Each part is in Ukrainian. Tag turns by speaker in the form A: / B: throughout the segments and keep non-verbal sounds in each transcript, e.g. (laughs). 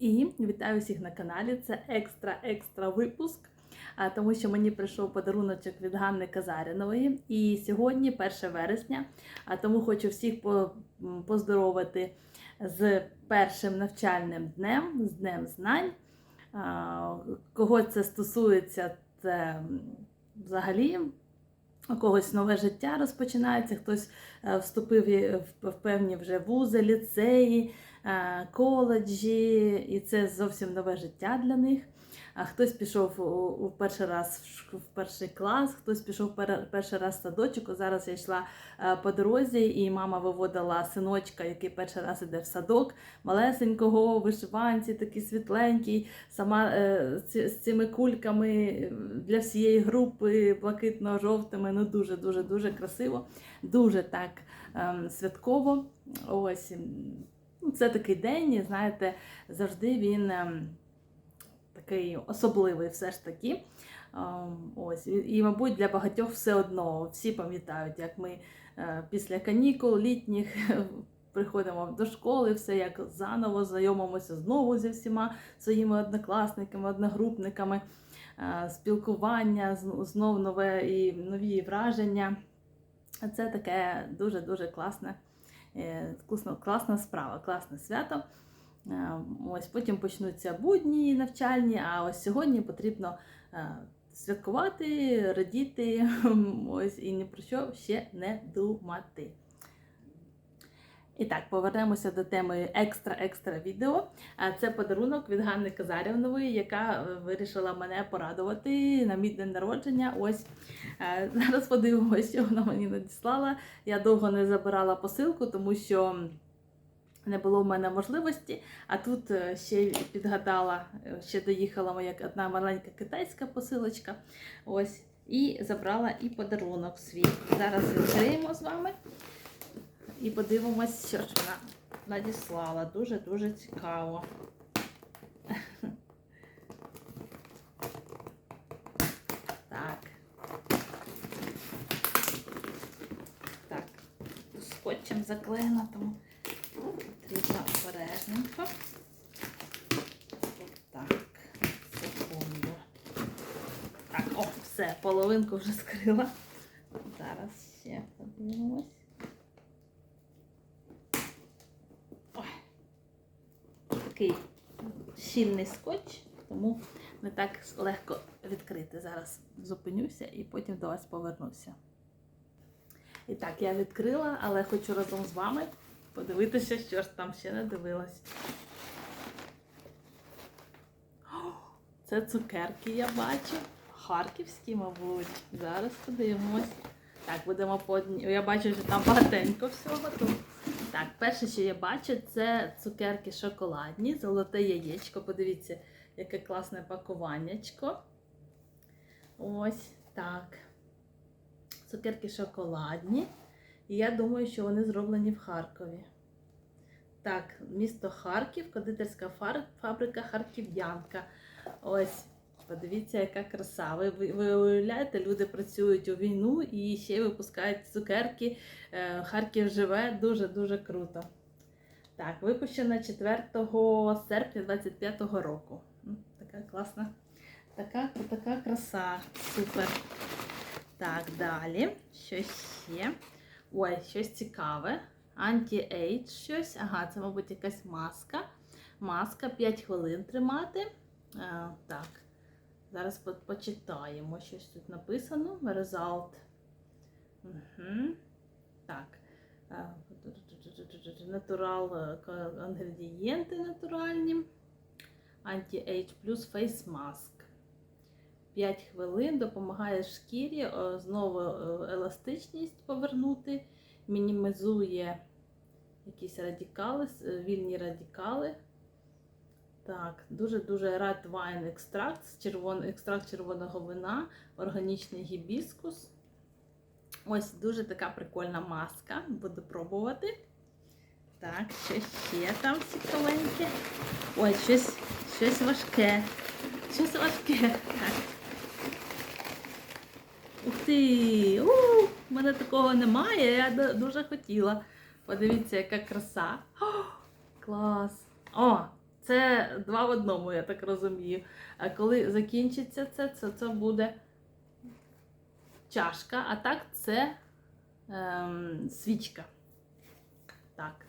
A: І вітаю всіх на каналі. Це екстра-екстра випуск, тому що мені прийшов подаруночок від Ганни Казарінової. І сьогодні 1 вересня, а тому хочу всіх поздоровити з першим навчальним днем, з Днем знань. Кого це стосується, це взагалі у когось нове життя розпочинається, хтось е, вступив в певні вже вузи, ліцеї, коледжі, і це зовсім нове життя для них. А хтось пішов у, перший раз в перший клас, хтось пішов перший раз в садочок. Зараз я йшла е, по дорозі, і мама виводила синочка, який перший раз іде в садок, малесенького, вишиванці, такий світленький, сама е, з цими кульками е, для всієї групи, блакитно-жовтими. Ну дуже, дуже, дуже красиво, дуже так ем, святково. Ось це такий день, знаєте, завжди він. ем, Такий особливий все ж таки. Ем, Ось, і, мабуть, для багатьох все одно. Всі пам'ятають, як ми е, після канікул літніх (laughs) приходимо до школи, все як заново знайомимося знову зі всіма своїми однокласниками, одногрупниками, е, спілкування, знов нове і нові враження. Це таке дуже-дуже класне, класна, класна справа, класне свято. Е, Ось потім почнуться будні навчальні, а ось сьогодні потрібно е, святкувати, радіти, (laughs) ось і ні про що ще не думати. І так, повернемося до теми екстра-екстра відео. Це подарунок від Ганни Казарівнової, яка е, вирішила мене порадувати на мій день народження. Ось е, (laughs) зараз подивимося, що вона мені надіслала. Я довго не забирала посилку, тому що не було в мене можливості. А тут е, ще підгадала, ще доїхала моя одна маленька китайська посилочка. Ось. І забрала і подарунок свій. Зараз відкриємо з вами і подивимось, що ж вона надіслала. Дуже-дуже цікаво. Так. Так, скотчем заклеєно, тому потрібно обережненько. Так, секунду. Так, о, все, половинку вже скрила. Зараз ще подивимось. Ой. Такий щільний скотч, тому не так легко відкрити. Зараз зупинюся і потім до вас повернуся. І так, я відкрила, але хочу разом з вами подивитися, що ж там ще не дивилась. Це цукерки, я бачу. Харківські, мабуть. Зараз подивимось. Так, будемо по одній. Я бачу, що там багатенько всього тут. Так, перше, що я бачу, це цукерки шоколадні, золоте яєчко. Подивіться, яке класне пакуваннячко. Ось так. Цукерки шоколадні. І я думаю, що вони зроблені в Харкові. Так, місто Харків, кондитерська фабрика Харків'янка. Ось, подивіться, яка краса. Ви, ви, ви уявляєте, люди працюють у війну і ще випускають цукерки. Е, Харків живе дуже-дуже круто. Так, випущена 4 серпня 25-го року. Така класна. Така, така краса. Супер. Так, далі. Що ще? Ой, щось цікаве. Anti-Age щось. Ага, це, мабуть, якась маска. Маска 5 хвилин тримати. А, так. Зараз по- почитаємо. Щось тут написано. Result. Угу. Так. Натурал інгредієнти натуральні. Anti-Age плюс Face Mask. 5 хвилин допомагає шкірі знову еластичність повернути, мінімізує якісь радикали, вільні радикали. Так, дуже-дуже Red Wine екстракт, червон... екстракт червоного вина, органічний гібіскус. Ось дуже така прикольна маска. Буду пробувати. Так, що ще там цікавеньке. Ой, щось, щось важке. Щось важке. Так. Ух ти! У, в мене такого немає, я дуже хотіла. Подивіться, яка краса. О, клас! О, це два в одному, я так розумію. А коли закінчиться це, це, це буде чашка, а так це ем, свічка. Так.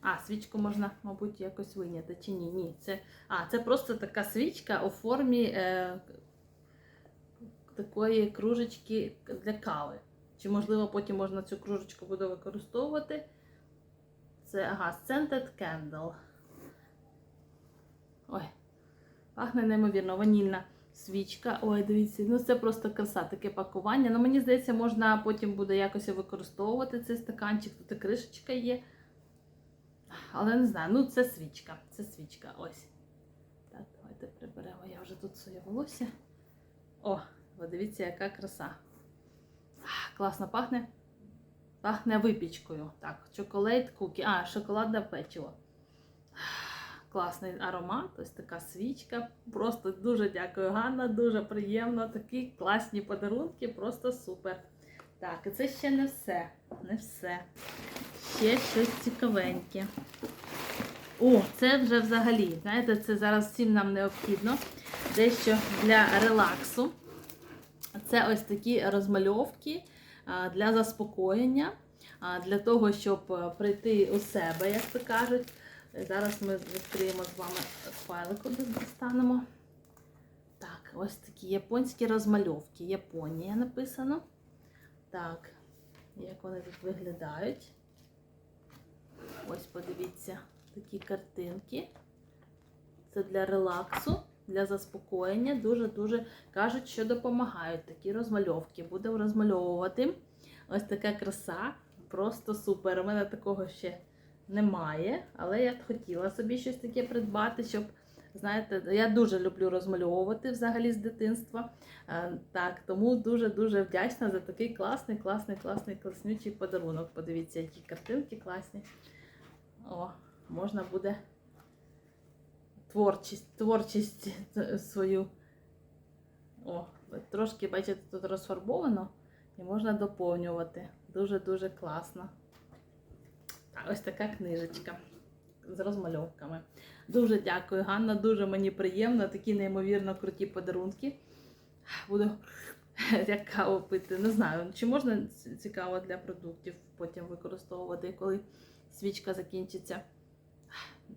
A: А, свічку можна, мабуть, якось виняти чи ні? Ні. Це, а, це просто така свічка у формі е, такої кружечки для кави. Чи, можливо, потім можна цю кружечку буде використовувати. Це ага, Scented Candle. Ой, пахне неймовірно, ванільна свічка. Ой, дивіться, ну це просто краса, таке пакування. Ну, мені здається, можна потім буде якось використовувати цей стаканчик. Тут і кришечка є. Але не знаю, ну це свічка. Це свічка. Ось. Так, давайте приберемо. Я вже тут своє волосся. О, подивіться, яка краса. Класно пахне. Пахне випічкою. Так, чоколад кукі. А, шоколадне печиво. Класний аромат, ось така свічка. Просто дуже дякую, Ганна. Дуже приємно. Такі класні подарунки, просто супер. Так, і це ще не все. Не все. Ще щось цікавеньке. О, це вже взагалі, знаєте, це зараз всім нам необхідно. Дещо для релаксу. Це ось такі розмальовки для заспокоєння, для того, щоб прийти у себе, як то кажуть. Зараз ми відкриємо з вами файлик, один достанемо. Так, ось такі японські розмальовки. Японія написано. Так, як вони тут виглядають. Ось подивіться, такі картинки. Це для релаксу, для заспокоєння. Дуже-дуже кажуть, що допомагають такі розмальовки. Будемо розмальовувати. Ось така краса. Просто супер. У мене такого ще немає, але я б хотіла собі щось таке придбати, щоб, знаєте, я дуже люблю розмальовувати взагалі з дитинства. Е, Так, тому дуже-дуже вдячна за такий класний, класний, класний, класнючий подарунок. Подивіться, які картинки класні. О, можна буде творчість, творчість свою. О, трошки, бачите, тут розфарбовано і можна доповнювати. Дуже-дуже класно. Ось така книжечка з розмальовками. Дуже дякую, Ганна. Дуже мені приємно. Такі неймовірно круті подарунки. Буду (laughs) як каву пити. Не знаю, чи можна цікаво для продуктів потім використовувати, коли свічка закінчиться.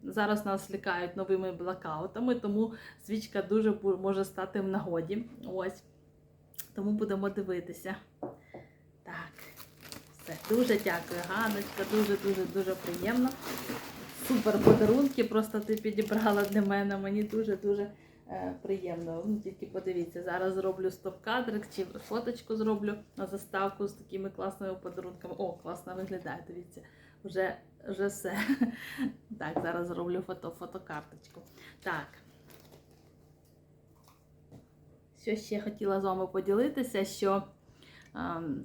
A: Зараз нас лякають новими блокаутами, тому свічка дуже може стати в нагоді. Ось. Тому будемо дивитися. Дуже дякую, Ганочка. Дуже дуже дуже приємно. Супер подарунки. Просто ти підібрала для мене. Мені дуже дуже е, приємно. Ну, тільки подивіться, зараз зроблю стоп-кадрик чи фоточку зроблю на заставку з такими класними подарунками. О, класно виглядає. Дивіться, вже, вже все. (laughs) Так, зараз зроблю фото, фотокарточку. Так. Що ще хотіла з вами поділитися, що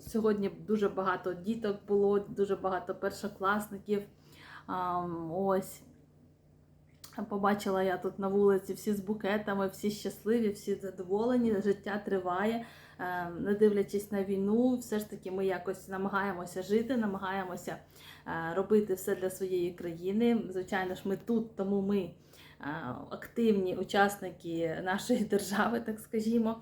A: Сьогодні дуже багато діток було, дуже багато першокласників. Ем, Ось. Побачила я тут на вулиці всі з букетами, всі щасливі, всі задоволені, життя триває. Ем, Не дивлячись на війну, все ж таки ми якось намагаємося жити, намагаємося е, робити все для своєї країни. Звичайно ж, ми тут, тому ми е, активні учасники нашої держави, так скажімо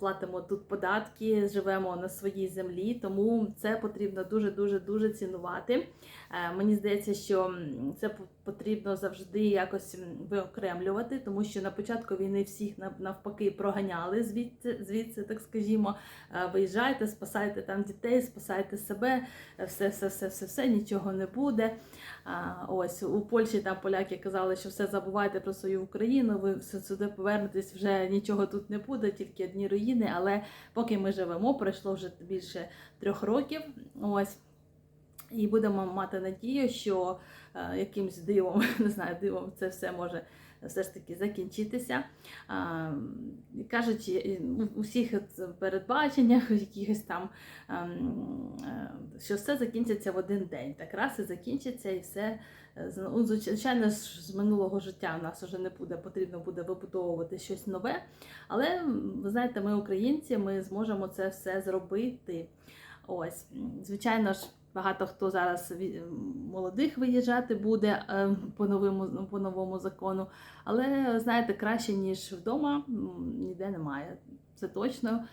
A: платимо тут податки, живемо на своїй землі, тому це потрібно дуже дуже дуже цінувати. Е, Мені здається, що це потрібно завжди якось виокремлювати, тому що на початку війни всіх навпаки проганяли звідси, звідси, так скажімо. Е, Виїжджайте, спасайте там дітей, спасайте себе, е, все, все, все, все, все, нічого не буде. Ось у Польщі там поляки казали, що все забувайте про свою Україну. Ви все сюди повернетесь, вже нічого тут не буде, тільки одні руїни. Але поки ми живемо, пройшло вже більше трьох років. Ось. І будемо мати надію, що якимсь дивом, (laughs) не знаю, дивом це все може все ж таки закінчитися. Кажуть, у всіх передбаченнях, якихось там, ем, е, що все закінчиться в один день. Так раз і закінчиться, і все. е, ну, Звичайно, з минулого життя в нас вже не буде, потрібно буде вибудовувати щось нове. Але ви знаєте, ми українці, ми зможемо це все зробити. Ось, звичайно ж. Багато хто зараз молодих виїжджати буде е, по новому, по новому закону. Але знаєте, краще, ніж вдома, ніде немає. Це точно.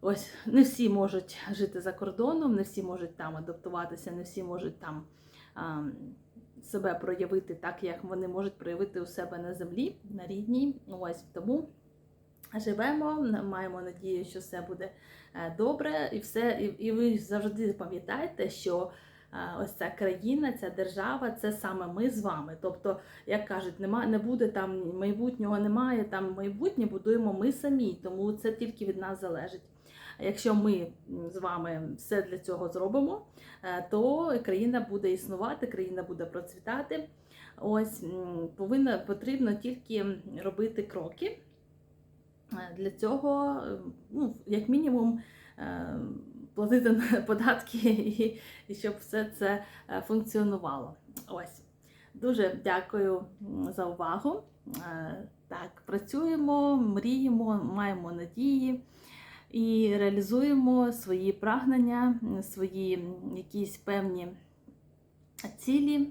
A: Ось не всі можуть жити за кордоном, не всі можуть там адаптуватися, не всі можуть там а, себе проявити так, як вони можуть проявити у себе на землі, на рідній. Ось тому живемо, маємо надію, що все буде е, добре, і все, і, і ви завжди пам'ятаєте, що е, ось ця країна, ця держава, це саме ми з вами. Тобто, як кажуть, нема, не буде там майбутнього, немає там майбутнє, будуємо ми самі, тому це тільки від нас залежить. Якщо ми з вами все для цього зробимо, е, то країна буде існувати, країна буде процвітати. Ось повинна потрібно тільки робити кроки. Е, Для цього, е, ну, як мінімум, е, платити (laughs) податки і, і щоб все це функціонувало. Ось. Дуже дякую за увагу. Так, працюємо, мріємо, маємо надії і реалізуємо свої прагнення, свої якісь певні цілі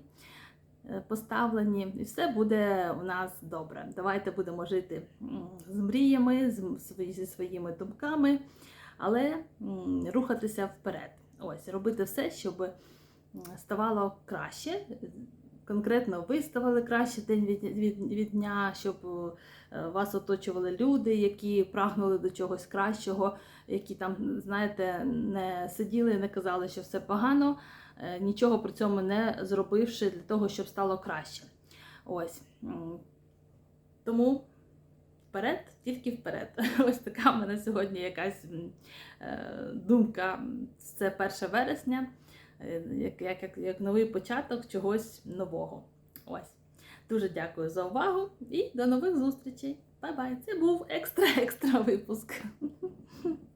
A: поставлені, і все буде у нас добре. Давайте будемо жити з мріями, зі своїми думками, але рухатися вперед. Ось, робити все, щоб ставало краще. Конкретно ви ставали краще день від, від, від дня, щоб е, вас оточували люди, які прагнули до чогось кращого, які там, знаєте, не сиділи не казали, що все погано, е, нічого при цьому не зробивши для того, щоб стало краще. Ось. Тому вперед, тільки вперед. (laughs) Ось така в мене сьогодні якась е, думка. Це 1 вересня, е, як, як, як новий початок чогось нового. Ось. Дуже дякую за увагу і до нових зустрічей. Бай-бай! Це був екстра-екстра випуск. (laughs)